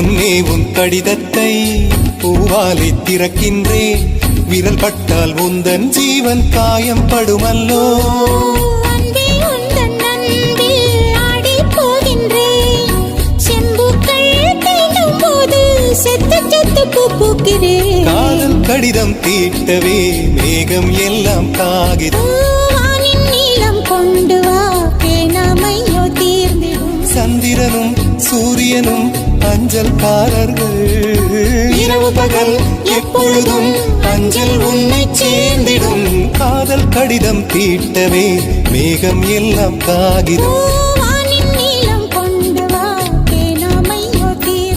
பொன்னே உன் கடிதத்தை பூவாலை திறக்கின்றேன் விரல் பட்டால் உந்தன் ஜீவன் காயம் படுமல்லோ. காதல் கடிதம் தீட்டவே மேகம் எல்லாம் காகிதம் சந்திரனும் சூரியனும் அஞ்சல் காரர்கள் இரவு பகல் எப்பொழுதும் அஞ்சல் உன்னை சேர்ந்திடும். காதல் கடிதம் தீட்டவே மேகம் எல்லாம் காகிதம்.